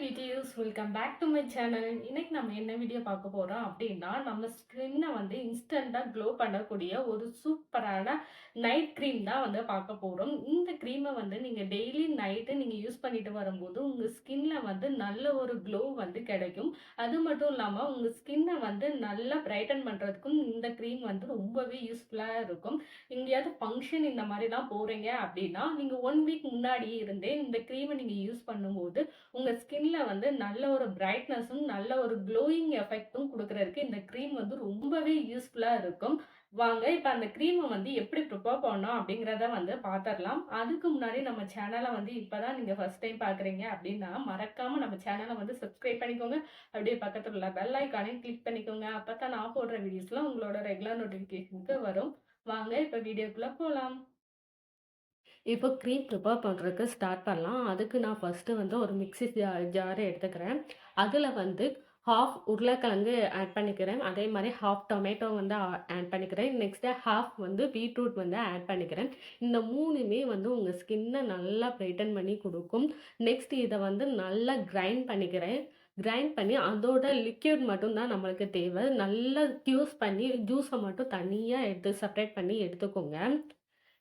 Videos welcome back to my channel இன்னைக்கு நம்ம என்ன வீடியோ பார்க்க போகிறோம் அப்படின்னா நம்ம ஸ்கின்னை வந்து இன்ஸ்டண்ட்டாக க்ளோ பண்ணக்கூடிய ஒரு சூப்பரான நைட் க்ரீம் தான் வந்து பார்க்க போகிறோம் இந்த க்ரீமை வந்து நீங்கள் டெய்லி நைட்டு நீங்கள் யூஸ் பண்ணிட்டு வரும்போது உங்கள் ஸ்கின்ல வந்து நல்ல ஒரு க்ளோ வந்து கிடைக்கும். அது மட்டும் இல்லாமல் உங்கள் ஸ்கின்னை வந்து நல்லா பிரைட்டன் பண்ணுறதுக்கும் இந்த க்ரீம் வந்து ரொம்பவே யூஸ்ஃபுல்லாக இருக்கும். எங்கேயாவது ஃபங்க்ஷன் இந்த மாதிரிலாம் போகிறீங்க அப்படின்னா நீங்கள் ஒன் வீக் முன்னாடி இருந்தே இந்த க்ரீமை நீங்கள் யூஸ் பண்ணும்போது உங்கள் ஸ்கின் ஸ்கின்ல வந்து நல்ல ஒரு பிரைட்னஸும் நல்ல ஒரு க்ளோயிங் எஃபெக்ட்டும் கொடுக்கறதுக்கு இந்த க்ரீம் வந்து ரொம்பவே யூஸ்ஃபுல்லாக இருக்கும். வாங்க இப்போ அந்த க்ரீமை வந்து எப்படி ப்ரிப்பேர் பண்ணோம் அப்படிங்கிறத வந்து பார்த்துடலாம் அதுக்கு முன்னாடி நம்ம சேனலை வந்து இப்போ தான் நீங்கள் ஃபஸ்ட் டைம் பார்க்குறீங்க அப்படின்னா மறக்காமல் நம்ம சேனலை வந்து சப்ஸ்கிரைப் பண்ணிக்கோங்க. அப்படியே பக்கத்தில் உள்ள பெல் ஐக்கானையும் கிளிக் பண்ணிக்கோங்க. அப்போ தான் நான் போடுற வீடியோஸ்லாம் உங்களோட ரெகுலர் நோட்டிஃபிகேஷனுக்கு வரும். வாங்க இப்போ வீடியோக்குள்ளே போகலாம் இப்போ க்ரீம் ப்ரிப்பேர் பண்ணுறதுக்கு ஸ்டார்ட் பண்ணலாம். அதுக்கு நான் ஃபஸ்ட்டு வந்து ஒரு மிக்ஸி ஜா ஜாரை எடுத்துக்கிறேன். அதில் வந்து ஹாஃப் உருளைக்கிழங்கு ஆட் பண்ணிக்கிறேன். அதே மாதிரி ஹாஃப் டொமேட்டோ வந்து ஆட் பண்ணிக்கிறேன். நெக்ஸ்ட்டு ஹாஃப் வந்து பீட்ரூட் வந்து ஆட் பண்ணிக்கிறேன். இந்த மூணுமே வந்து உங்கள் ஸ்கின்னை நல்லா பிரைட்டன் பண்ணி கொடுக்கும். நெக்ஸ்ட் இதை வந்து நல்லா கிரைண்ட் பண்ணிக்கிறேன். கிரைண்ட் பண்ணி அதோட லிக்யூட் மட்டும்தான் நம்மளுக்கு தேவை. நல்லா க்யூஸ் பண்ணி ஜூஸை மட்டும் தனியாக எடுத்து செப்ரேட் பண்ணி எடுத்துக்கோங்க.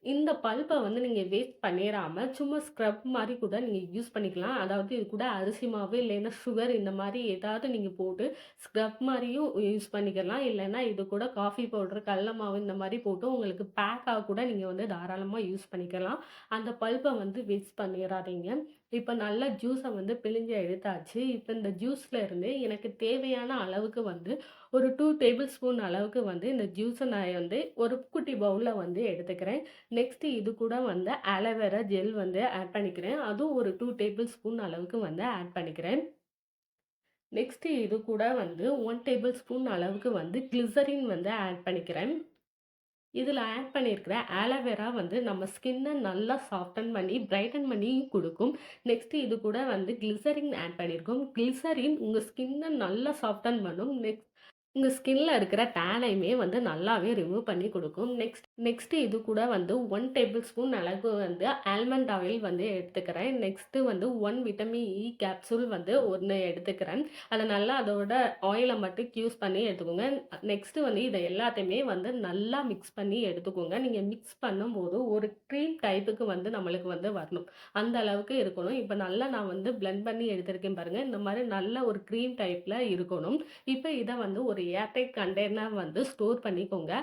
இந்த பல்ப்பை வந்து நீங்கள் வேஸ்ட் பண்ணிடாமல் சும்மா ஸ்க்ரப் மாதிரி கூட நீங்கள் யூஸ் பண்ணிக்கலாம். அதாவது இது கூட அரிசி மாவு இல்லைன்னா சுகர் இந்த மாதிரி ஏதாவது நீங்கள் போட்டு ஸ்க்ரப் மாதிரியும் யூஸ் பண்ணிக்கலாம். இல்லைன்னா இது கூட காஃபி பவுடர் கடல மாவு இந்த மாதிரி போட்டு உங்களுக்கு பேக்காக கூட நீங்கள் வந்து தாராளமாக யூஸ் பண்ணிக்கலாம். அந்த பல்ப்பை வந்து வேஸ்ட் பண்ணிடாதீங்க இப்போ நல்லா ஜூஸை வந்து பிழிஞ்சு எடுத்தாச்சு. இப்போ இந்த ஜூஸில் இருந்து எனக்கு தேவையான அளவுக்கு வந்து ஒரு டூ டேபிள் ஸ்பூன் அளவுக்கு வந்து இந்த ஜூஸை நான் வந்து ஒரு குட்டி பவுலில் வந்து எடுத்துக்கிறேன். நெக்ஸ்ட்டு இது கூட வந்து ஆலோவேரா ஜெல் வந்து ஆட் பண்ணிக்கிறேன். அதுவும் ஒரு டூ டேபிள் ஸ்பூன் அளவுக்கு வந்து ஆட் பண்ணிக்கிறேன். நெக்ஸ்ட்டு இது கூட வந்து ஒன் டேபிள் ஸ்பூன் அளவுக்கு வந்து கிளிசரின் வந்து ஆட் பண்ணிக்கிறேன். இதில் ஆட் பண்ணியிருக்கிற ஆலோவேரா வந்து நம்ம ஸ்கின்னை நல்லா சாஃப்டன் பண்ணி பிரைட்டன் பண்ணியும் கொடுக்கும். நெக்ஸ்ட்டு இது கூட வந்து கிளிசரின் ஆட் பண்ணியிருக்கோம் கிளிசரின் உங்கள் ஸ்கின்னை நல்லா சாஃப்டன் பண்ணும். நெக்ஸ்ட் உங்கள் ஸ்கின்ல இருக்கிற டேனையுமே வந்து நல்லாவே ரிமூவ் பண்ணி கொடுக்கும். நெக்ஸ்ட் நெக்ஸ்ட்டு இது கூட வந்து ஒன் டேபிள் ஸ்பூன் அளவு வந்து ஆல்மண்ட் ஆயில் வந்து எடுத்துக்கிறேன். நெக்ஸ்ட்டு வந்து ஒன் விட்டமின் இ கேப்சூல் வந்து ஒன்று எடுத்துக்கிறேன். அதை நல்லா அதோட ஆயிலை மட்டும் யூஸ் பண்ணி எடுத்துக்கோங்க. நெக்ஸ்ட்டு வந்து இதை எல்லாத்தையுமே வந்து நல்லா மிக்ஸ் பண்ணி எடுத்துக்கோங்க. நீங்கள் மிக்ஸ் பண்ணும்போது ஒரு க்ரீம் டைப்புக்கு வந்து நம்மளுக்கு வந்து வரணும். அந்த அளவுக்கு இருக்கணும். இப்போ நல்லா நான் வந்து பிளெண்ட் பண்ணி எடுத்திருக்கேன் பாருங்கள் இந்த மாதிரி நல்ல ஒரு க்ரீம் டைப்பில் இருக்கணும். இப்போ இதை வந்து ஒரு ஏர்டைட் கண்டெய்னர் வந்து ஸ்டோர் பண்ணிக்கோங்க.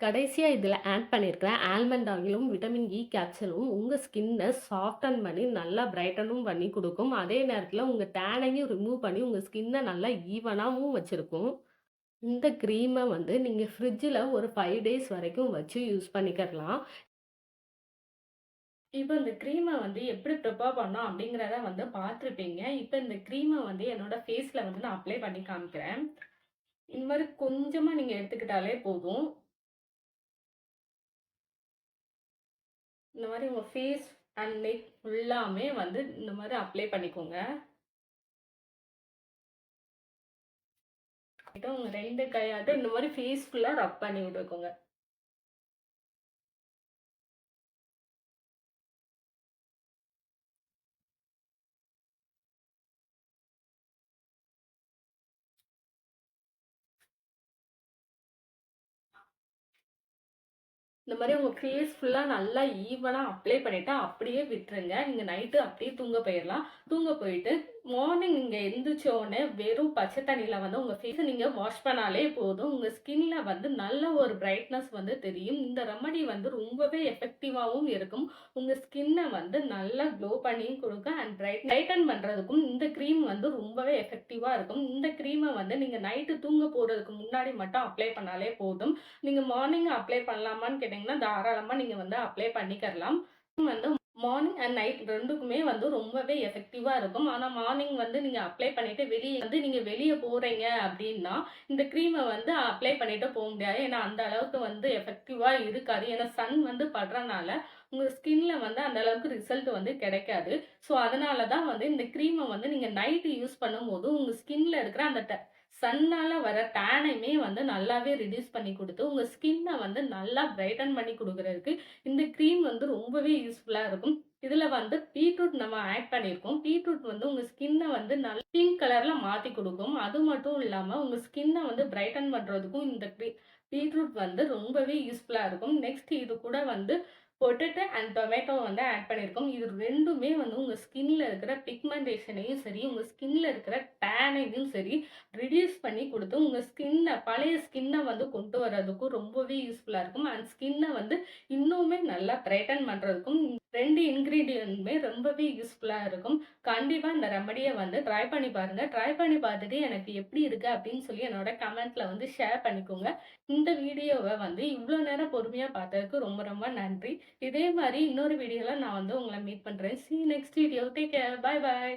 கடைசியாக இதில் ஆட் பண்ணியிருக்கிறேன் ஆல்மண்ட் ஆயிலும் விட்டமின் இ e கேப்சலும் உங்கள் ஸ்கின்னை சாஃப்டன் பண்ணி நல்லா பிரைட்டனும் பண்ணி கொடுக்கும். அதே நேரத்தில் உங்கள் டேனையும் ரிமூவ் பண்ணி உங்கள் ஸ்கின்னை நல்லா ஈவனாகவும் வச்சுருக்கும். இந்த க்ரீமை வந்து நீங்கள் ஃப்ரிட்ஜில் ஒரு ஃபைவ் டேஸ் வரைக்கும் வச்சு யூஸ் பண்ணிக்கலாம். இப்போ இந்த க்ரீமை வந்து எப்படி ப்ரிப்பேர் பண்ணோம் அப்படிங்கிறத வந்து பார்த்துருப்பீங்க. இப்போ இந்த க்ரீமை வந்து என்னோட ஃபேஸில் வந்து நான் அப்ளை பண்ணி காமிக்கிறேன். இந்த மாதிரி கொஞ்சமாக நீங்கள் எடுத்துக்கிட்டாலே போதும். இந்த மாதிரி உங்கள் ஃபேஸ் அண்ட் நெக் ஃபுல்லாமே வந்து இந்த மாதிரி அப்ளை பண்ணிக்கோங்க. உங்கள் ரெண்டு கையாட்டும் இந்த மாதிரி ஃபேஸ் ஃபுல்லாக ரப் பண்ணி விட்டுக்கோங்க. இந்த மாதிரி உங்கள் ஃபேஸ் ஃபுல்லாக நல்லா ஈவனாக அப்ளை பண்ணிவிட்டு அப்படியே விட்டுருங்க. நீங்கள் நைட்டு அப்படியே தூங்க போயிடலாம் தூங்க போயிட்டு மார்னிங் நீங்கள் எந்திரிச்சோடனே வெறும் பச்சை தண்ணியில் வந்து உங்கள் ஃபேஸை நீங்கள் வாஷ் பண்ணாலே போதும். உங்கள் ஸ்கின்ல வந்து நல்ல ஒரு பிரைட்னஸ் வந்து தெரியும். இந்த ரெமடி வந்து ரொம்பவே எஃபெக்டிவாகவும் இருக்கும். உங்கள் ஸ்கின்னை வந்து நல்லா க்ளோ பண்ணியும் கொடுக்கும் அண்ட் பிரைட் பிரைட்டன் பண்ணுறதுக்கும் இந்த க்ரீம் வந்து ரொம்பவே எஃபெக்டிவாக இருக்கும். இந்த க்ரீமை வந்து நீங்கள் நைட்டு தூங்க போகிறதுக்கு முன்னாடி மட்டும் அப்ளை பண்ணாலே போதும். நீங்கள் மார்னிங் அப்ளை பண்ணலாமான்னு கேட்டால் கேட்டிங்கன்னா தாராளமாக நீங்கள் வந்து அப்ளை பண்ணிக்கலாம் வந்து மார்னிங் அண்ட் நைட் ரெண்டுக்குமே வந்து ரொம்பவே எஃபெக்டிவாக இருக்கும். ஆனால் மார்னிங் வந்து நீங்கள் அப்ளை பண்ணிவிட்டு வெளியே வந்து நீங்கள் வெளியே போகிறீங்க அப்படின்னா இந்த க்ரீமை வந்து அப்ளை பண்ணிவிட்டு போக முடியாது. ஏன்னா அந்த அளவுக்கு வந்து எஃபெக்டிவாக இருக்காது. ஏன்னா சன் வந்து படுறனால உங்கள் ஸ்கின்ல வந்து அந்த அளவுக்கு ரிசல்ட் வந்து கிடைக்காது. ஸோ அதனால தான் வந்து இந்த க்ரீமை வந்து நீங்கள் நைட்டு யூஸ் பண்ணும்போது உங்கள் ஸ்கின்ல இருக்கிற அந்த சன்னால் வர டேனையுமே வந்து நல்லாவே ரிடியூஸ் பண்ணி கொடுத்து உங்கள் ஸ்கின்னை வந்து நல்லா பிரைட்டன் பண்ணி கொடுக்குறதுக்கு இந்த க்ரீம் வந்து ரொம்பவே யூஸ்ஃபுல்லாக இருக்கும். இதில் வந்து பீட்ரூட் நம்ம ஆட் பண்ணியிருக்கோம். பீட்ரூட் வந்து உங்கள் ஸ்கின்னை வந்து நல்ல பிங்க் கலரில் மாற்றி கொடுக்கும் அது மட்டும் இல்லாமல் உங்கள் ஸ்கின்னை வந்து பிரைட்டன் பண்ணுறதுக்கும் இந்த பீட்ரூட் வந்து ரொம்பவே யூஸ்ஃபுல்லாக இருக்கும். நெக்ஸ்ட் இது கூட வந்து பொட்டேட்டோ அண்ட் டொமேட்டோ வந்து ஆட் பண்ணியிருக்கோம். இது ரெண்டுமே வந்து உங்கள் ஸ்கின்ல இருக்கிற பிக்மெண்டேஷனையும் சரி, உங்கள் ஸ்கின்ல இருக்கிற டேனையும் சரி ரிடியூஸ் பண்ணி கொடுத்து உங்கள் ஸ்கின்னை பழைய ஸ்கின்னை வந்து கொண்டு வர்றதுக்கும் ரொம்பவே யூஸ்ஃபுல்லாக இருக்கும். அண்ட் ஸ்கின்னை வந்து இன்னுமே நல்லா பிரைட்டன் பண்ணுறதுக்கும் ரெண்டு இன்க்ரீடியன்ட்டுமே ரொம்பவே யூஸ்ஃபுல்லாக இருக்கும். கண்டிப்பாக இந்த ரெமடியை வந்து ட்ரை பண்ணி பாருங்கள் ட்ரை பண்ணி பார்த்துட்டு எனக்கு எப்படி இருக்குது அப்படின்னு சொல்லி என்னோட கமெண்ட்டில் வந்து ஷேர் பண்ணிக்கோங்க. இந்த வீடியோவை வந்து இவ்வளோ நேரம் பொறுமையாக பார்த்ததுக்கு ரொம்ப ரொம்ப நன்றி. இதே மாதிரி இன்னொரு வீடியோவில் நான் வந்து உங்களை மீட் பண்ணுறேன் see next video. Take care. Bye bye.